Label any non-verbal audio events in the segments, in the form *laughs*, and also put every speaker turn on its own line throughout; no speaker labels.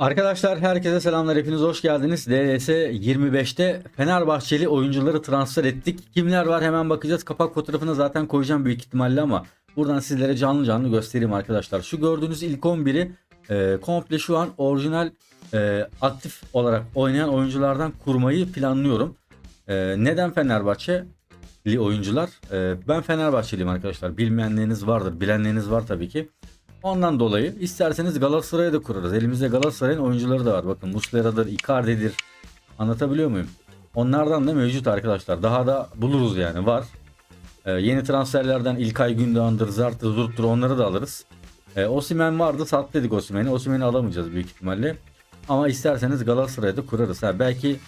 Arkadaşlar herkese selamlar hepiniz hoş geldiniz. DLS 25'te Fenerbahçeli oyuncuları transfer ettik. Kimler var hemen bakacağız. Kapak fotoğrafını zaten koyacağım büyük ihtimalle ama buradan sizlere canlı canlı göstereyim arkadaşlar. Şu gördüğünüz ilk 11'i e, komple şu an orijinal e, aktif olarak oynayan oyunculardan kurmayı planlıyorum. E, neden Fenerbahçeli oyuncular? E, ben Fenerbahçeliyim arkadaşlar. Bilmeyenleriniz vardır, bilenleriniz var tabii ki. Ondan dolayı isterseniz Galatasaray'ı da kurarız. Elimizde Galatasaray'ın oyuncuları da var. Bakın Muslera'dır, Icardi'dir. Anlatabiliyor muyum? Onlardan da mevcut arkadaşlar. Daha da buluruz yani var. Ee, yeni transferlerden İlkay Gündoğan'dır, Zart'dır, Zurt'tur onları da alırız. Ee, Osimen vardı sat dedik Osimen'i. Osimen'i alamayacağız büyük ihtimalle. Ama isterseniz Galatasaray'ı da kurarız. Ha, belki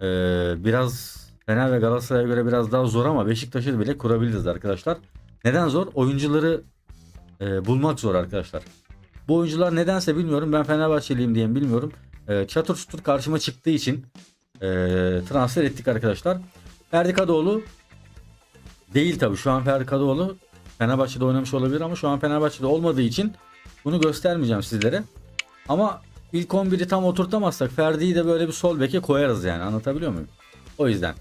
ee, biraz Fener ve Galatasaray'a göre biraz daha zor ama Beşiktaş'ı bile kurabiliriz arkadaşlar. Neden zor? Oyuncuları e, bulmak zor arkadaşlar. Bu oyuncular nedense bilmiyorum. Ben Fenerbahçeliyim diye bilmiyorum. E, çatır çutur karşıma çıktığı için e, transfer ettik arkadaşlar. Ferdi Kadıoğlu değil tabii. Şu an Ferdi Kadıoğlu Fenerbahçe'de oynamış olabilir ama şu an Fenerbahçe'de olmadığı için bunu göstermeyeceğim sizlere. Ama ilk 11'i tam oturtamazsak Ferdi'yi de böyle bir sol beke koyarız yani. Anlatabiliyor muyum? O yüzden.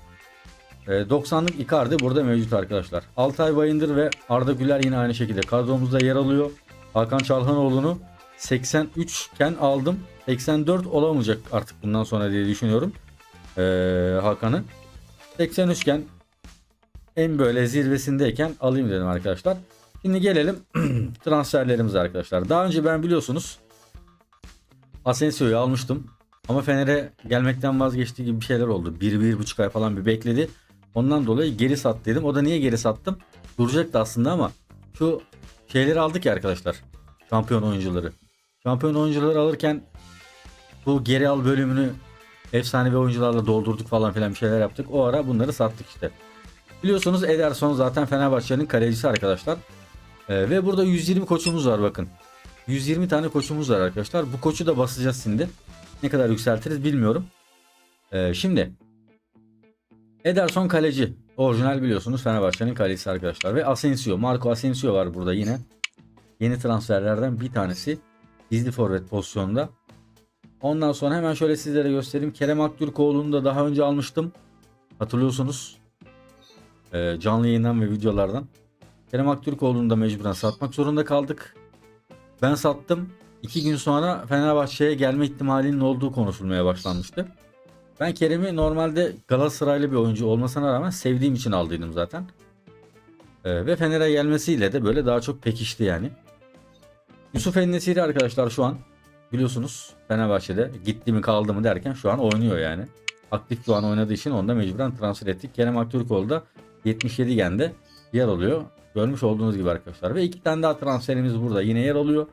E, 90'lık Icardi burada mevcut arkadaşlar. Altay Bayındır ve Arda Güler yine aynı şekilde kadromuzda yer alıyor. Hakan Çalhanoğlu'nu 83 iken aldım. 84 olamayacak artık bundan sonra diye düşünüyorum. E, Hakan'ı. 83 iken en böyle zirvesindeyken alayım dedim arkadaşlar. Şimdi gelelim *clears throat* transferlerimize arkadaşlar. Daha önce ben biliyorsunuz Asensio'yu almıştım. Ama Fener'e gelmekten vazgeçtiği gibi bir şeyler oldu. 1-1,5 ay falan bir bekledi. Ondan dolayı geri sat dedim. O da niye geri sattım? Duracaktı aslında ama şu şeyleri aldık ya arkadaşlar. Şampiyon oyuncuları. Şampiyon oyuncuları alırken bu geri al bölümünü efsanevi oyuncularla doldurduk falan filan bir şeyler yaptık. O ara bunları sattık işte. Biliyorsunuz Ederson zaten Fenerbahçe'nin kalecisi arkadaşlar. Ee, ve burada 120 koçumuz var bakın. 120 tane koçumuz var arkadaşlar. Bu koçu da basacağız şimdi. Ne kadar yükseltiriz bilmiyorum. Ee, şimdi Ederson kaleci. Orijinal biliyorsunuz Fenerbahçe'nin kalecisi arkadaşlar. Ve Asensio. Marco Asensio var burada yine. Yeni transferlerden bir tanesi. Gizli forvet pozisyonda. Ondan sonra hemen şöyle sizlere göstereyim. Kerem Aktürkoğlu'nu da daha önce almıştım. Hatırlıyorsunuz. Ee, canlı yayından ve videolardan. Kerem Aktürkoğlu'nu da mecburen satmak zorunda kaldık. Ben sattım. İki gün sonra Fenerbahçe'ye gelme ihtimalinin olduğu konuşulmaya başlanmıştı. Ben Kerem'i normalde Galatasaraylı bir oyuncu olmasına rağmen sevdiğim için aldıydım zaten. Ee, ve Fener'e gelmesiyle de böyle daha çok pekişti yani. Yusuf Ennesiri arkadaşlar şu an biliyorsunuz Fenerbahçe'de gitti mi kaldı mı derken şu an oynuyor yani. Aktif şu an oynadığı için onu da mecburen transfer ettik. Kerem Aktürkoğlu da 77 gende yer alıyor. Görmüş olduğunuz gibi arkadaşlar. Ve iki tane daha transferimiz burada yine yer alıyor.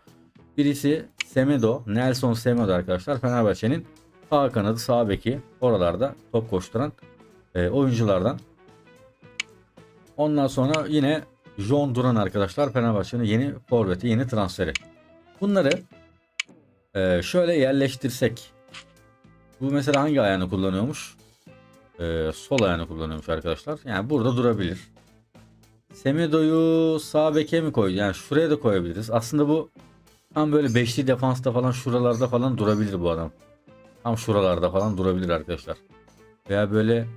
Birisi Semedo, Nelson Semedo arkadaşlar. Fenerbahçe'nin sağ kanadı, sağ beki oralarda top koşturan e, oyunculardan. Ondan sonra yine John Duran arkadaşlar Fenerbahçe'nin yeni forveti, yeni transferi. Bunları e, şöyle yerleştirsek. Bu mesela hangi ayağını kullanıyormuş? E, sol ayağını kullanıyormuş arkadaşlar. Yani burada durabilir. Semedo'yu sağ beke mi koy? Yani şuraya da koyabiliriz. Aslında bu tam böyle beşli defansta falan şuralarda falan durabilir bu adam. Tam şuralarda falan durabilir arkadaşlar. Veya böyle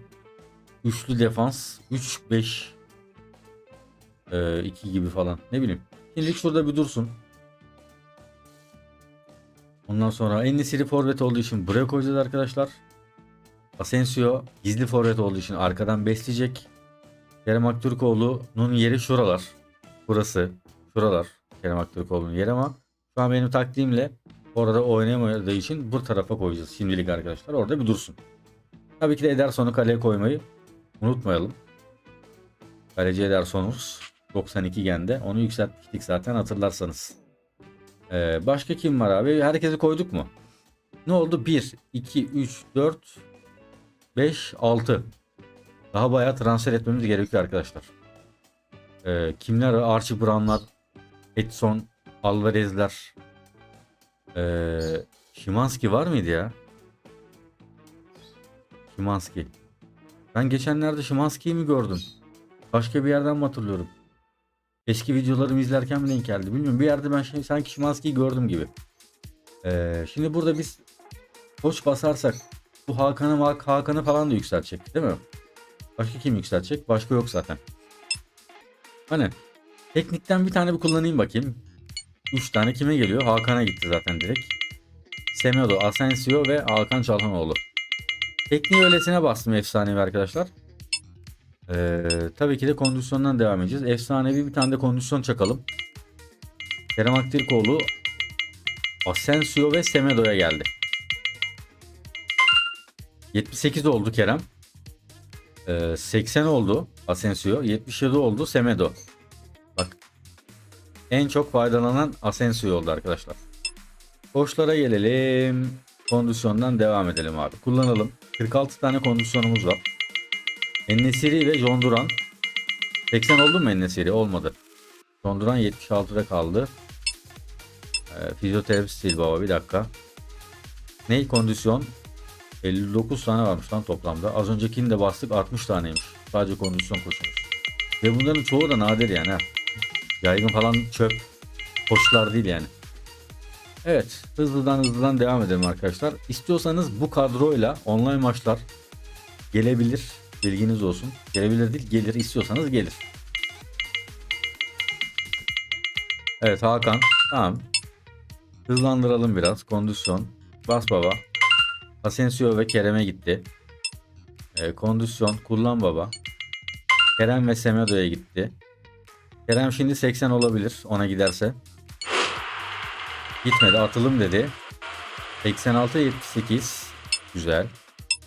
üçlü defans 3 5 2 gibi falan. Ne bileyim. Şimdilik şurada bir dursun. Ondan sonra en nesiri forvet olduğu için buraya koyacağız arkadaşlar. Asensio gizli forvet olduğu için arkadan besleyecek. Kerem Aktürkoğlu'nun yeri şuralar. Burası. Şuralar. Kerem Aktürkoğlu'nun yeri ama şu an benim taktiğimle orada oynayamadığı için bu tarafa koyacağız şimdilik arkadaşlar. Orada bir dursun. Tabii ki de Ederson'u kaleye koymayı unutmayalım. Kaleci Ederson'umuz 92 gende. Onu yükseltmiştik zaten hatırlarsanız. Ee, başka kim var abi? Herkesi koyduk mu? Ne oldu? 1, 2, 3, 4, 5, 6. Daha bayağı transfer etmemiz gerekiyor arkadaşlar. Ee, kimler? Archie Brown'lar, Edson, Alvarez'ler. Ee, Şimanski var mıydı ya? Şimanski. Ben geçenlerde Şimanski'yi mi gördüm? Başka bir yerden mi hatırlıyorum? Eski videolarımı izlerken mi denk geldi bilmiyorum. Bir yerde ben şey, sanki Şimanski'yi gördüm gibi. Ee, şimdi burada biz koç basarsak bu Hakan'ı Hakan'ı falan da yükseltecek değil mi? Başka kim yükseltecek? Başka yok zaten. Hani teknikten bir tane bir kullanayım bakayım. 3 tane kime geliyor? Hakan'a gitti zaten direkt. Semedo, Asensio ve Hakan Çalhanoğlu. Tekniği öylesine bastım efsanevi arkadaşlar. Ee, tabii ki de kondisyondan devam edeceğiz. Efsanevi bir tane de kondisyon çakalım. Kerem Aktürkoğlu, Asensio ve Semedo'ya geldi. 78 oldu Kerem. Ee, 80 oldu Asensio. 77 oldu Semedo. En çok faydalanan Asensio oldu arkadaşlar. Koçlara gelelim. Kondisyondan devam edelim abi. Kullanalım. 46 tane kondisyonumuz var. Ennesiri ve John Duran. 80 oldu mu Ennesiri? Olmadı. John Duran 76'da kaldı. Ee, fizyoterapist değil baba bir dakika. Ney kondisyon? 59 tane varmış lan toplamda. Az öncekini de bastık 60 taneymiş. Sadece kondisyon koşumuz. Ve bunların çoğu da nadir yani ha. Yaygın falan çöp koşular değil yani. Evet hızlıdan hızlıdan devam edelim arkadaşlar. İstiyorsanız bu kadroyla online maçlar gelebilir. Bilginiz olsun. Gelebilir değil gelir istiyorsanız gelir. Evet Hakan. Tamam. Hızlandıralım biraz. Kondisyon. Bas baba. Asensio ve Kerem'e gitti. Ee, kondisyon. Kullan baba. Kerem ve Semedo'ya gitti. Kerem şimdi 80 olabilir ona giderse. Gitmedi atılım dedi. 86 78 güzel.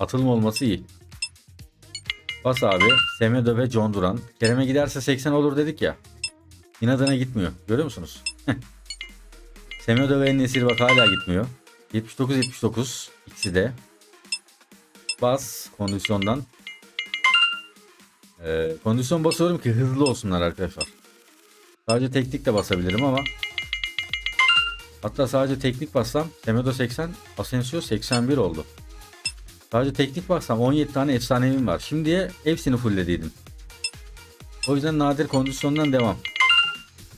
Atılım olması iyi. Bas abi. Semedo ve John Duran. Kerem'e giderse 80 olur dedik ya. İnadına gitmiyor. Görüyor musunuz? *laughs* Semedo ve Nesir bak hala gitmiyor. 79 79 ikisi de. Bas kondisyondan. Ee, kondisyon basıyorum ki hızlı olsunlar arkadaşlar. Sadece teknik de basabilirim ama Hatta sadece teknik bassam Semedo 80, Asensio 81 oldu. Sadece teknik bassam 17 tane efsanevim var. Şimdiye hepsini fulllediydim. O yüzden nadir kondisyondan devam.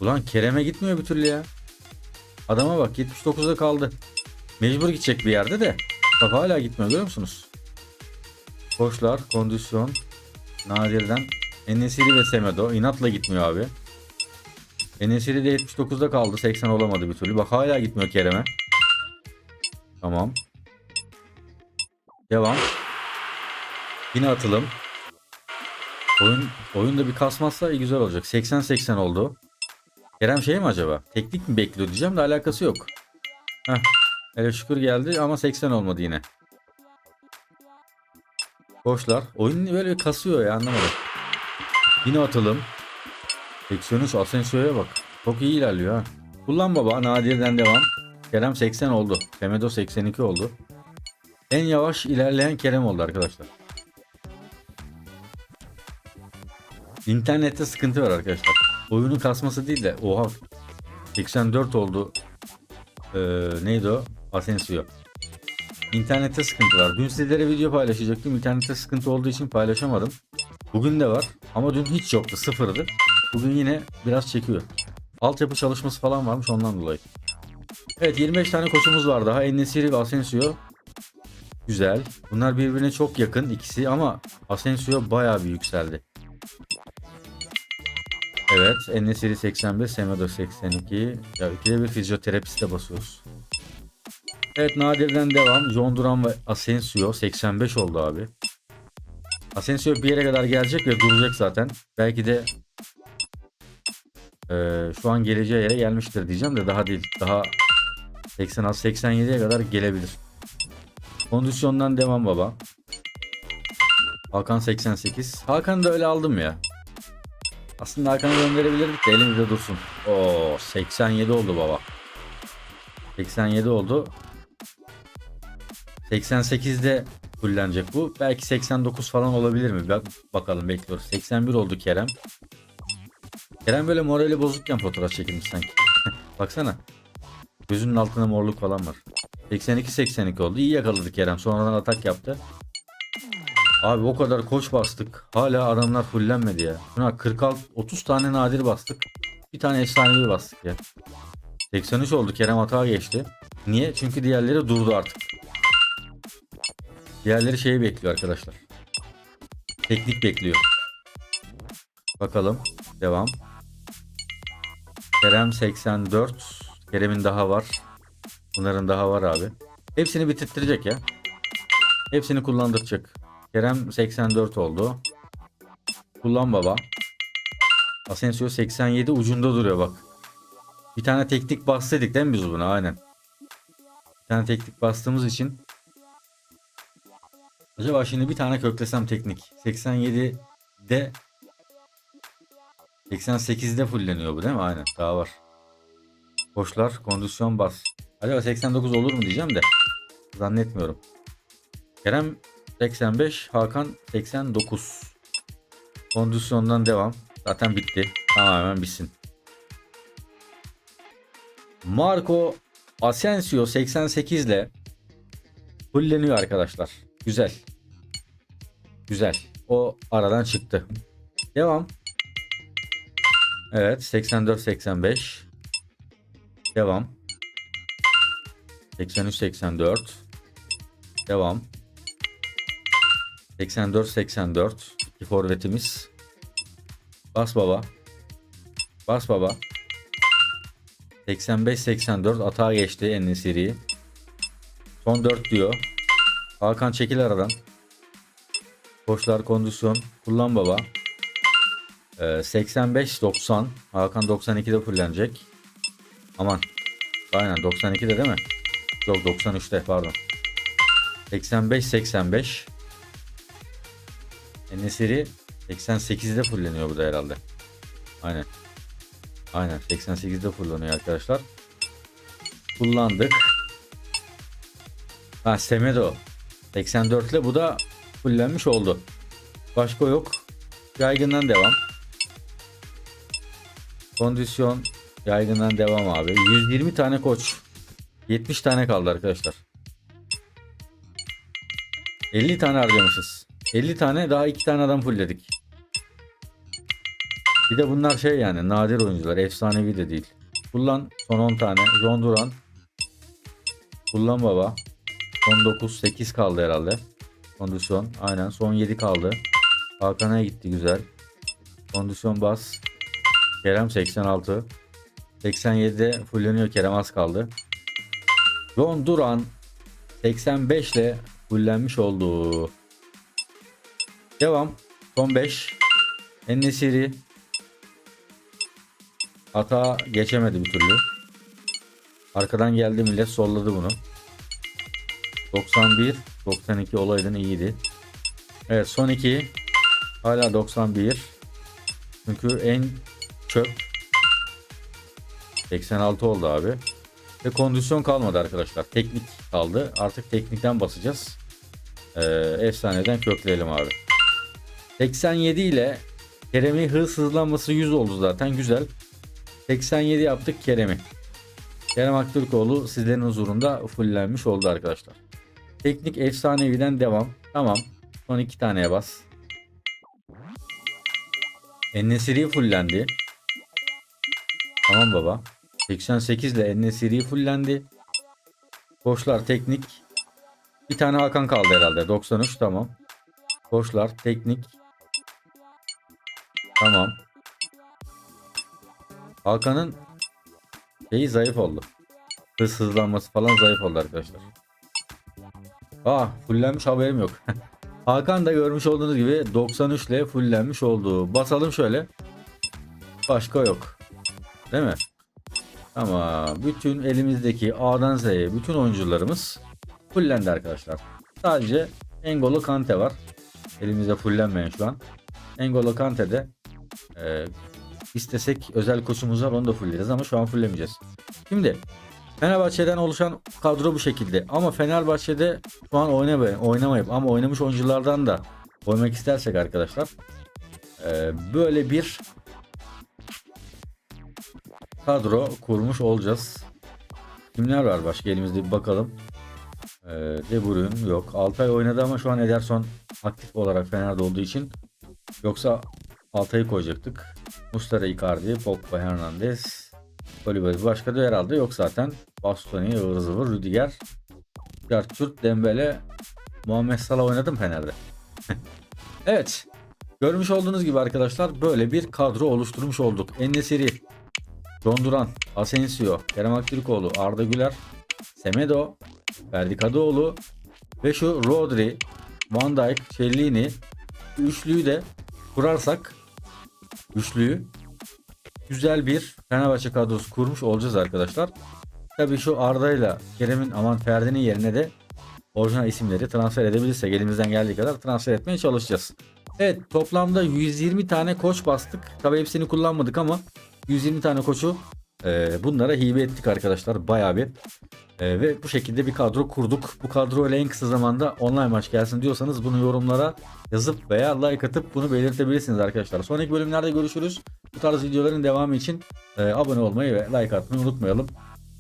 Ulan Kerem'e gitmiyor bir türlü ya. Adama bak 79'da kaldı. Mecbur gidecek bir yerde de. Bak hala gitmiyor görüyor musunuz? Koçlar, kondisyon, nadirden Enesiri ve Semedo inatla gitmiyor abi. Enesiri de 79'da kaldı. 80 olamadı bir türlü. Bak hala gitmiyor Kerem'e. Tamam. Devam. Yine atılım. Oyun oyunda bir kasmazsa iyi güzel olacak. 80-80 oldu. Kerem şey mi acaba? Teknik mi bekliyor diyeceğim de alakası yok. Heh. Hele şükür geldi ama 80 olmadı yine. Boşlar. Oyun böyle kasıyor ya anlamadım. Yine atılım. 83 Asensio'ya bak. Çok iyi ilerliyor ha. Kullan baba. Nadir'den devam. Kerem 80 oldu. Semedo 82 oldu. En yavaş ilerleyen Kerem oldu arkadaşlar. İnternette sıkıntı var arkadaşlar. Oyunun kasması değil de oha 84 oldu. Ee, neydi o? Asensio. İnternette sıkıntı var. Dün sizlere video paylaşacaktım. İnternette sıkıntı olduğu için paylaşamadım. Bugün de var. Ama dün hiç yoktu. Sıfırdı. Bugün yine biraz çekiyor. Altyapı çalışması falan varmış ondan dolayı. Evet 25 tane koşumuz var daha. Enesiri ve Asensio. Güzel. Bunlar birbirine çok yakın ikisi ama Asensio bayağı bir yükseldi. Evet. Enesiri 81, Semedo 82. Ya ikide bir fizyoterapiste basıyoruz. Evet Nadir'den devam. John Duran ve Asensio 85 oldu abi. Asensio bir yere kadar gelecek ve duracak zaten. Belki de ee, şu an geleceği yere gelmiştir diyeceğim de daha değil. Daha 86 87'ye kadar gelebilir. Kondisyondan devam baba. Hakan 88. Hakan da öyle aldım ya. Aslında Hakan'ı gönderebilirdik de elimizde dursun. Oo 87 oldu baba. 87 oldu. 88'de fullenecek bu. Belki 89 falan olabilir mi? Bak bakalım bekliyoruz. 81 oldu Kerem. Kerem böyle morali bozukken fotoğraf çekilmiş sanki. *laughs* Baksana. Gözünün altında morluk falan var. 82-82 oldu. İyi yakaladı Kerem. Sonradan atak yaptı. Abi o kadar koç bastık. Hala adamlar fullenmedi ya. Şuna 46 30 tane nadir bastık. Bir tane efsanevi bastık ya. 83 oldu. Kerem hata geçti. Niye? Çünkü diğerleri durdu artık. Diğerleri şeyi bekliyor arkadaşlar. Teknik bekliyor. Bakalım. Devam. Kerem 84. Kerem'in daha var. Bunların daha var abi. Hepsini bitirttirecek ya. Hepsini kullandıracak. Kerem 84 oldu. Kullan baba. Asensio 87 ucunda duruyor bak. Bir tane teknik bastıydık değil mi biz buna? Aynen. Bir tane teknik bastığımız için Acaba şimdi bir tane köklesem teknik. 87'de 88'de fulleniyor bu değil mi? Aynen daha var. Koşlar kondisyon bas. Acaba 89 olur mu diyeceğim de. Zannetmiyorum. Kerem 85, Hakan 89. Kondisyondan devam. Zaten bitti. Tamamen bitsin. Marco Asensio 88 ile fulleniyor arkadaşlar. Güzel. Güzel. O aradan çıktı. Devam. Evet 84 85. Devam. 83 84. Devam. 84 84. İki forvetimiz. Bas baba. Bas baba. 85 84 atağa geçti en seriyi. Son 4 diyor. Hakan çekil aradan. Koçlar kondisyon. Kullan baba. Ee, 85-90. Hakan 92'de fullenecek. Aman. Aynen 92'de değil mi? Yok 93'te pardon. 85-85. Enesiri 88'de fulleniyor bu da herhalde. Aynen. Aynen 88'de fullanıyor arkadaşlar. Kullandık. Ha Semedo 84 ile bu da fullenmiş oldu. Başka yok. Yaygından devam. Kondisyon yaygından devam abi. 120 tane koç. 70 tane kaldı arkadaşlar. 50 tane harcamışız. 50 tane daha 2 tane adam fullledik. Bir de bunlar şey yani nadir oyuncular. Efsanevi de değil. Kullan son 10 tane. John Duran. Kullan baba. Son 9 8 kaldı herhalde. Kondisyon aynen son 7 kaldı. Hakan'a gitti güzel. Kondisyon bas. Kerem 86. 87'de fulleniyor Kerem az kaldı. John Duran 85 ile fullenmiş oldu. Devam. Son 5. Ennesiri hata geçemedi bir türlü. Arkadan geldi millet solladı bunu. 91 92 olaydın iyiydi. Evet son 2 hala 91 çünkü en çöp 86 oldu abi. Ve kondisyon kalmadı arkadaşlar. Teknik kaldı. Artık teknikten basacağız. Ee, efsaneden kökleyelim abi. 87 ile Kerem'i hız hızlanması 100 oldu zaten. Güzel. 87 yaptık Kerem'i. Kerem Aktürkoğlu sizlerin huzurunda fullenmiş oldu arkadaşlar. Teknik efsaneviden devam. Tamam. Son iki taneye bas. Ennesiri fullendi. Tamam baba. 88 ile Ennesiri fullendi. Koçlar teknik. Bir tane Hakan kaldı herhalde. 93 tamam. Koçlar teknik. Tamam. Hakan'ın şeyi zayıf oldu. Hız hızlanması falan zayıf oldu arkadaşlar. Ah fullenmiş haberim yok. *laughs* Hakan da görmüş olduğunuz gibi 93 ile fullenmiş oldu. Basalım şöyle. Başka yok. Değil mi? Ama bütün elimizdeki A'dan Z'ye bütün oyuncularımız fullendi arkadaşlar. Sadece Engolo Kante var. Elimizde fullenmeyen şu an. Engolo Kante'de e, istesek özel koçumuz var onu da fulleriz ama şu an fullemeyeceğiz. Şimdi Fenerbahçe'den oluşan kadro bu şekilde. Ama Fenerbahçe'de şu an oynamayıp, oynamayıp ama oynamış oyunculardan da oynamak istersek arkadaşlar e, böyle bir kadro kurmuş olacağız. Kimler var başka elimizde bir bakalım. E, De Bruyne yok. Altay oynadı ama şu an Ederson aktif olarak Fener'de olduğu için yoksa Altay'ı koyacaktık. Mustara Icardi, Pogba Hernandez, Kolibali başka da herhalde yok zaten. Bastoni, ıvır zıvır, Rüdiger, Gertrude, Dembele, Muhammed Salah oynadım Fener'de. *laughs* evet. Görmüş olduğunuz gibi arkadaşlar böyle bir kadro oluşturmuş olduk. Ennesiri, John Duran, Asensio, Kerem Aktürkoğlu, Arda Güler, Semedo, Ferdi Kadıoğlu ve şu Rodri, Van Dijk, Cellini üçlüyü de kurarsak üçlüyü güzel bir Fenerbahçe kadrosu kurmuş olacağız arkadaşlar. Tabii şu Arda ile Kerem'in aman Ferdi'nin yerine de orijinal isimleri transfer edebilirsek elimizden geldiği kadar transfer etmeye çalışacağız. Evet toplamda 120 tane koç bastık. Tabii hepsini kullanmadık ama 120 tane koçu e, bunlara hibe ettik arkadaşlar bayağı bir. E, ve bu şekilde bir kadro kurduk. Bu kadro ile en kısa zamanda online maç gelsin diyorsanız bunu yorumlara yazıp veya like atıp bunu belirtebilirsiniz arkadaşlar. Sonraki bölümlerde görüşürüz. Bu tarz videoların devamı için e, abone olmayı ve like atmayı unutmayalım.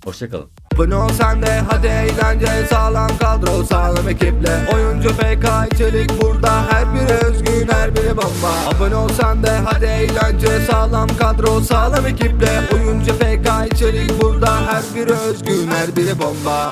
Hoşçakalın.
Abone ol sen hadi eğlence Sağlam kadro sağlam ekiple. Oyuncu FK içerik burada Her biri özgün her biri bomba. Abone ol sen hadi eğlence Sağlam kadro sağlam ekiple. Oyuncu FK içerik burada Her biri özgün her biri bomba